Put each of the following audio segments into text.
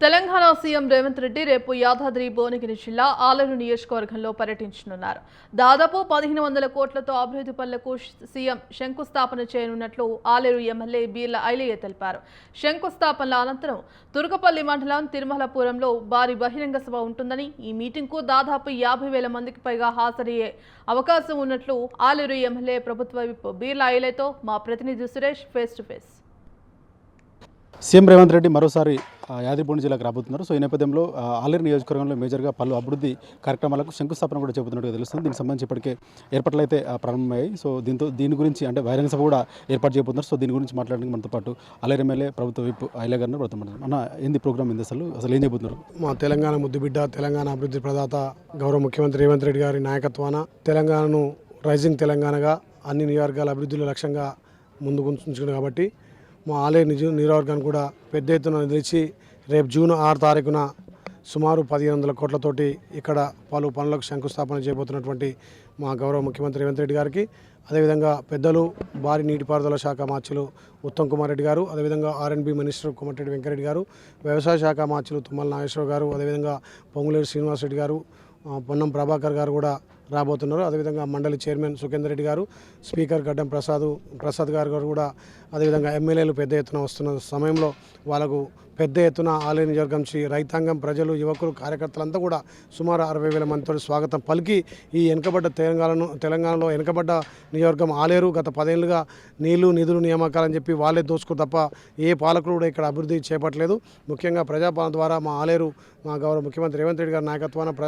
Telangana CM Revanth Reddy రేపు యాదాద్రి భువనగిరి జిల్లా ఆలరు నియోజకవర్గంలో పర్యటించనున్నారు. దాదాపు పదిహేను వందల కోట్లతో అభివృద్ధి పనులకు సీఎం శంకుస్థాపన చేయనున్నట్లు ఆలేరు ఎమ్మెల్యే బీర్ల ఐలయ్య తెలిపారు. శంకుస్థాపనల అనంతరం తుర్కపల్లి మండలం తిరుమలపురంలో భారీ బహిరంగ సభ ఉంటుందని ఈ మీటింగ్కు దాదాపు యాభై వేల మందికి పైగా హాజరయ్యే అవకాశం ఉన్నట్లు ఆలేరు ఎమ్మెల్యే ప్రభుత్వ విప్ బీర్ల ఐలయ్యతో మా ప్రతినిధి Suresh face to face. CM Revanth Reddy మరోసారి యాదగిరిపూడి జిల్లాకు రాబోతున్నారు. సో ఈ నేపథ్యంలో ఆలేరు నియోజకవర్గంలో మేజర్గా పలు అభివృద్ధి కార్యక్రమాలకు శంకుస్థాపన కూడా చెబుతున్నట్టుగా తెలుస్తుంది. దీనికి సంబంధించి ఇప్పటికే ఏర్పాట్లు అయితే ప్రారంభమయ్యాయి. సో దీంతో దీని గురించి అంటే బహిరంగ సభ కూడా ఏర్పాటు చేయబోతున్నారు. సో దీని గురించి మాట్లాడడానికి మనతో పాటు ఆలేరు ఎమ్మెల్యే ప్రభుత్వ విప్ ఐలే గారిని ప్రస్తుతం అన్న ఏంది ప్రోగ్రామ్ ఏంది అసలు? అసలు ఏం చెబుతున్నారు మా తెలంగాణ ముద్దుబిడ్డ తెలంగాణ అభివృద్ధి ప్రదాత గౌరవ ముఖ్యమంత్రి రేవంత్ రెడ్డి గారి నాయకత్వాన తెలంగాణను రైజింగ్ తెలంగాణగా అన్ని నియోజకవర్గాల అభివృద్ధిలో లక్ష్యంగా ముందుకు ఉంచుకుంది కాబట్టి మా ఆలయ నిజ నియోజకవర్గాన్ని కూడా పెద్ద ఎత్తున నిలిచి రేపు జూన్ ఆరు తారీఖున సుమారు పదిహేను వందల కోట్లతోటి ఇక్కడ పలు పనులకు శంకుస్థాపన చేయబోతున్నటువంటి మా గౌరవ ముఖ్యమంత్రి రేవంత్ రెడ్డి గారికి అదేవిధంగా పెద్దలు భారీ నీటిపారుదల శాఖ మార్చులు ఉత్తమ్ కుమార్ రెడ్డి గారు అదేవిధంగా ఆర్ఎన్బి మినిస్టర్ కోమటిరెడ్డి వెంకరెడ్డి గారు వ్యవసాయ శాఖ మార్చులు తుమ్మల నాగేశ్వరరావు గారు అదేవిధంగా పొంగులేరు శ్రీనివాస్ రెడ్డి గారు పొన్నం ప్రభాకర్ గారు కూడా రాబోతున్నారు. అదేవిధంగా మండలి చైర్మన్ సుఖేందర్ రెడ్డి గారు స్పీకర్ గడ్డం ప్రసాద్ ప్రసాద్ గారు గారు కూడా అదేవిధంగా ఎమ్మెల్యేలు పెద్ద ఎత్తున వస్తున్న సమయంలో వాళ్ళకు పెద్ద ఎత్తున ఆలయ నియోజకవర్గం నుంచి రైతాంగం ప్రజలు యువకులు కార్యకర్తలంతా కూడా సుమారు అరవై వేల మందితో స్వాగతం పలికి ఈ వెనుకబడ్డ తెలంగాణను తెలంగాణలో వెనుకబడ్డ నియోజకవర్గం ఆలేరు గత పదేళ్ళుగా నీళ్ళు నిధులు నియామకాలని చెప్పి వాళ్ళే దోచుకో తప్ప ఏ పాలకులు కూడా ఇక్కడ అభివృద్ధి చేపట్టలేదు. ముఖ్యంగా ప్రజాపాలన ద్వారా మా ఆలేరు మా గౌరవ ముఖ్యమంత్రి రేవంత్ రెడ్డి గారి నాయకత్వాన ప్ర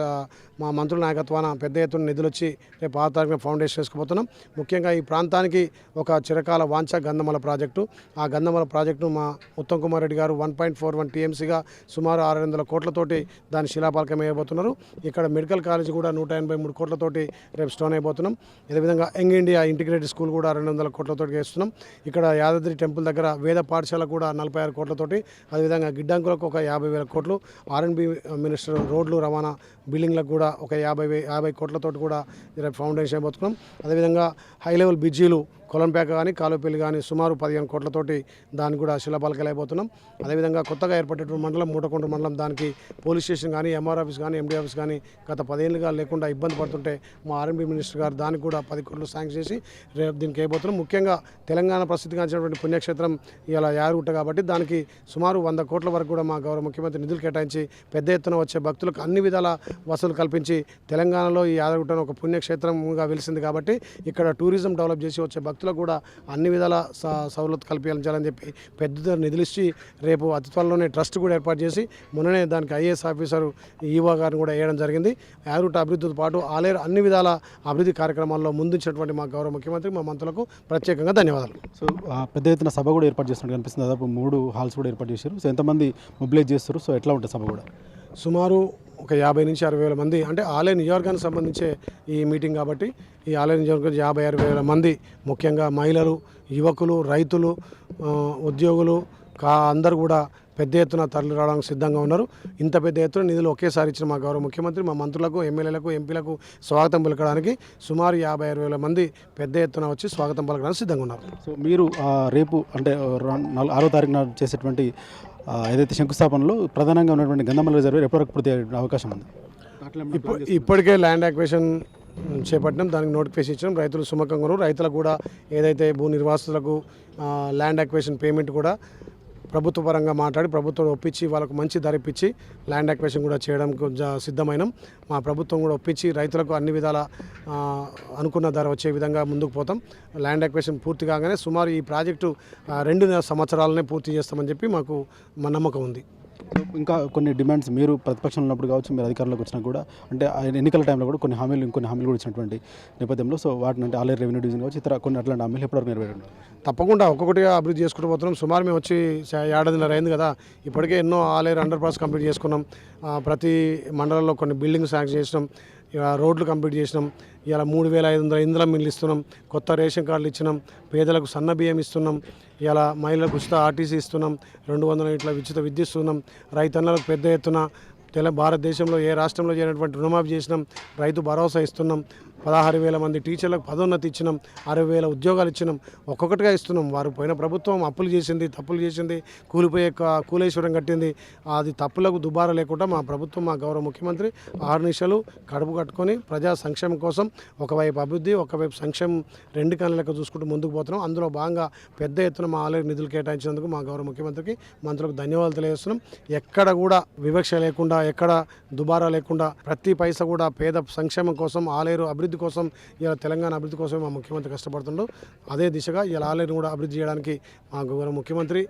మా మంత్రుల నాయకత్వాన పెద్ద ఎత్తున నిధులు వచ్చి రేపు ఆరు తారీఖున ఫౌండేషన్ వేసుకుపోతున్నాం ముఖ్యంగా ఈ ప్రాంతానికి ఒక చిరకాల వాంఛ గంధమల ప్రాజెక్టు. ఆ గంధమల ప్రాజెక్టును మా Uttam Kumar Reddy garu one point four one టీఎంసీగా సుమారు ఆరు వందల కోట్లతోటి దాని శిలాపాలకం వేయబోతున్నారు. ఇక్కడ మెడికల్ కాలేజ్ కూడా నూట ఎనభై మూడు కోట్లతోటి రేపు స్టోన్ అయిపోతున్నాం. అదేవిధంగా యంగ్ ఇండియా ఇంటిగ్రేటెడ్ స్కూల్ కూడా రెండు వందల కోట్లతోటి వేస్తున్నాం. ఇక్కడ యాదాద్రి టెంపుల్ దగ్గర వేద పాఠశాల కూడా నలభై ఆరు కోట్లతోటి అదేవిధంగా గిడ్డంకులకు ఒక యాభై వేల కోట్లు ఆర్ఎన్బి మినిస్టర్ రోడ్లు రవాణా బిల్డింగ్లకు కూడా ఒక యాభై యాభై కోట్లతోటి కూడా రేపు ఫౌండేషన్ అయిపోతున్నాం. అదేవిధంగా హై లెవెల్ బిజీలు కొలంపేక కానీ కాలుపల్లి కానీ సుమారు పదిహేను కోట్లతోటి దానికి కూడా శిలాపాలకలు అదేవిధంగా కొత్తగా ఏర్పడేటువంటి మండలం మూటకొండ మండలం దానికి పోలీస్ స్టేషన్ కానీ ఎంఆర్ ఆఫీస్ కానీ ఎండి ఆఫీస్ కానీ గత పదేళ్ళుగా లేకుండా ఇబ్బంది పడుతుంటే మా ఆర్ఎంబీ మినిస్టర్ గారు దానికి కూడా పది కోట్లు శాంక్షన్ చేసి రేపు దీనికి అయిపోతున్నాం. ముఖ్యంగా తెలంగాణ ప్రసిద్ధిగాంచినటువంటి పుణ్యక్షేత్రం ఇలా యారుగుట్ట కాబట్టి దానికి సుమారు వంద కోట్ల వరకు కూడా మా గౌరవ ముఖ్యమంత్రి నిధులు కేటాయించి పెద్ద ఎత్తున వచ్చే భక్తులకు అన్ని విధాల వసతులు కల్పించి తెలంగాణలో ఈ యాదగుట్టను ఒక పుణ్యక్షేత్రంగా వెలిసింది కాబట్టి ఇక్కడ టూరిజం డెవలప్ చేసి వచ్చే భక్తులకు కూడా అన్ని విధాల సౌలత్ కల్పించాలని చెప్పి పెద్ద నిధులు ఇచ్చి రేపు అతి త్వరలోనే ట్రస్ట్ కూడా ఏర్పాటు చేసి మొన్ననే దానికి ఐఏఎస్ ఆఫీసర్ ఈవో గారిని కూడా వేయడం జరిగింది. యాదగుట్ట అభివృద్ధితో పాటు ఆలేరు అన్ని విధాల అభివృద్ధి కార్యక్రమాల్లో ముందుంచినటువంటి మా గౌరవ ముఖ్యమంత్రి మా మంత్రులకు ప్రత్యేకంగా ధన్యవాదాలు. సో పెద్ద ఎత్తున సభ కూడా ఏర్పాటు చేస్తున్నట్టు కనిపిస్తుంది. దాదాపు మూడు హాల్స్ కూడా ఏర్పాటు చేశారు. సో ఎంతమంది మొబిలైజ్ చేస్తారు? సో ఎట్లా ఉంటుంది సభ కూడా? సుమారు ఒక యాభై నుంచి అరవై వేల మంది అంటే ఆలయ నియోజకానికి సంబంధించే ఈ మీటింగ్ కాబట్టి ఈ ఆలయ నియోజకవర్గం యాభై అరవై వేల మంది ముఖ్యంగా మహిళలు యువకులు రైతులు ఉద్యోగులు కా అందరు కూడా పెద్ద ఎత్తున తరలి రావడానికి సిద్ధంగా ఉన్నారు. ఇంత పెద్ద ఎత్తున నిధులు ఒకేసారి ఇచ్చిన మా గౌరవ ముఖ్యమంత్రి మా మంత్రులకు ఎమ్మెల్యేలకు ఎంపీలకు స్వాగతం పలకడానికి సుమారు యాభై అరవై వేల మంది పెద్ద ఎత్తున వచ్చి స్వాగతం పలకడానికి సిద్ధంగా ఉన్నారు. సో మీరు రేపు అంటే ఆరో తారీఖున చేసేటువంటి ఏదైతే శంకుస్థాపనలో ప్రధానంగా ఉన్నటువంటి గంధమల రిజర్వ్ ఎప్పటివరకు పూర్తి అవకాశం ఉంది? ఇప్పు- ఇప్పటికే ల్యాండ్ యాక్వేషన్ చేపట్టినాం దానికి నోటిఫికేషన్ ఇచ్చినాం. రైతులు ఉన్నారు. రైతులకు కూడా ఏదైతే భూ నిర్వాసితులకు ఆ, ల్యాండ్ యాక్వేషన్ పేమెంట్ కూడా ప్రభుత్వ పరంగా మాట్లాడి ప్రభుత్వం ఒప్పించి వాళ్ళకు మంచి ధర ఇప్పించి ల్యాండ్ అక్వేషన్ కూడా చేయడం కొంచెం సిద్ధమైనం. మా ప్రభుత్వం కూడా ఒప్పించి రైతులకు అన్ని విధాల అనుకున్న ధర వచ్చే విధంగా ముందుకు పోతాం. ల్యాండ్ అక్వేషన్ పూర్తి కాగానే సుమారు ఈ ప్రాజెక్టు రెండు సంవత్సరాలనే పూర్తి చేస్తామని చెప్పి మాకు మా నమ్మకం ఉంది. ఇంకా కొన్ని డిమాండ్స్ మీరు ప్రతిపక్షంలో ఉన్నప్పుడు కావచ్చు మీరు అధికారంలోకి వచ్చినా కూడా అంటే ఎన్నికల టైంలో కూడా కొన్ని హామీలు ఇంకొన్ని హామీలు కూడా ఇచ్చినటువంటి నేపథ్యంలో సో వాటిని అంటే ఆలయ రెవెన్యూ డివిజన్ కావచ్చు ఇతర కొన్ని అట్లాంటి హామీలు ఎప్పటివరకు నెరవేరండి తప్పకుండా ఒక్కొక్కటిగా అభివృద్ధి చేసుకుంటూ పోతున్నాం. సుమారు మేము వచ్చి ఏడాదిన్నర అయింది కదా ఇప్పటికే ఎన్నో ఆలేరు అండర్ పాస్ కంప్లీట్ చేసుకున్నాం. ప్రతి మండలంలో కొన్ని బిల్డింగ్స్ శాంక్షన్ చేసినాం. రోడ్లు కంప్లీట్ చేసినాం. ఇలా మూడు వేల ఐదు వందల ఇంధనం మిల్లు ఇస్తున్నాం. కొత్త రేషన్ కార్డులు ఇచ్చినాం. పేదలకు సన్న బియ్యం ఇస్తున్నాం. ఇలా మహిళలకు ఉచిత ఆర్టీసీ ఇస్తున్నాం. రెండు వందల ఇట్లా ఉచిత విద్య ఇస్తున్నాం. రైతన్నలకు పెద్ద ఎత్తున తెల భారతదేశంలో ఏ రాష్ట్రంలో చేయనటువంటి రుణమాఫీ చేసినాం. రైతు భరోసా ఇస్తున్నాం. పదహారు వేల మంది టీచర్లకు పదోన్నతి ఇచ్చినాం అరవై వేల ఉద్యోగాలు ఇచ్చినాం. ఒక్కొక్కటిగా ఇస్తున్నాం. వారు పోయిన ప్రభుత్వం అప్పులు చేసింది తప్పులు చేసింది కూలిపోయే కూలేశ్వరం కట్టింది. అది తప్పులకు దుబారా లేకుండా మా ప్రభుత్వం మా గౌరవ ముఖ్యమంత్రి ఆరు నిమిషాలు కడుపు కట్టుకొని ప్రజా సంక్షేమం కోసం ఒకవైపు అభివృద్ధి ఒకవైపు సంక్షేమం రెండు కళ్ళ చూసుకుంటూ ముందుకు పోతున్నాం. అందులో భాగంగా పెద్ద ఎత్తున మా ఆలయ నిధులు కేటాయించినందుకు మా గౌరవ ముఖ్యమంత్రికి మంత్రులకు ధన్యవాదాలు తెలియజేస్తున్నాం. ఎక్కడ కూడా వివక్ష లేకుండా ఎక్కడ దుబారా లేకుండా ప్రతి పైస కూడా పేద సంక్షేమం కోసం ఆలేరు అభివృద్ధి అభివృద్ధి కోసం ఇలా తెలంగాణ అభివృద్ధి కోసం మా ముఖ్యమంత్రి కష్టపడుతుండు. అదే దిశగా ఇలా ఆలయం కూడా అభివృద్ధి చేయడానికి మా గౌరవ ముఖ్యమంత్రి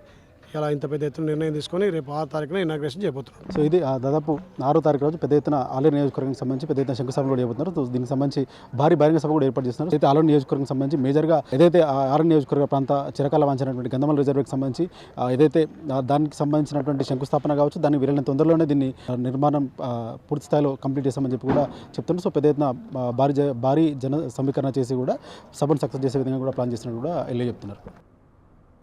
ఇలా ఇంత పెద్ద ఎత్తున నిర్ణయం తీసుకొని రేపు ఆరు తారీఖున ఇనాగ్రేషన్ చేయబోతున్నారు సో ఇది దాదాపు ఆరో తారీఖు రోజు పెద్ద ఎత్తున ఆలయ నియోజకవర్గానికి సంబంధించి పెద్ద ఎత్తున శంకుస్థాపన కూడా చేయబోతున్నారు. సో దీనికి సంబంధించి భారీ బహిరంగ సభ కూడా ఏర్పాటు చేస్తున్నారు. అయితే ఆలయ నియోజకవర్గం సంబంధించి మేజర్గా ఏదైతే ఆ నియోజకవర్గ ప్రాంత చిరకాల వాంచినటువంటి గంధమల రిజర్వ్కి సంబంధించి ఏదైతే దానికి సంబంధించినటువంటి శంకుస్థాపన కావచ్చు దాన్ని వీలైన తొందరలోనే దీన్ని నిర్మాణం పూర్తి స్థాయిలో కంప్లీట్ చేస్తామని చెప్పి కూడా చెప్తున్నారు. సో పెద్ద ఎత్తున భారీ జ- భారీ జన సమీకరణ చేసి కూడా సభను సక్సెస్ చేసే విధంగా కూడా ప్లాన్ చేస్తున్నట్టు కూడా వెళ్ళి చెప్తున్నారు.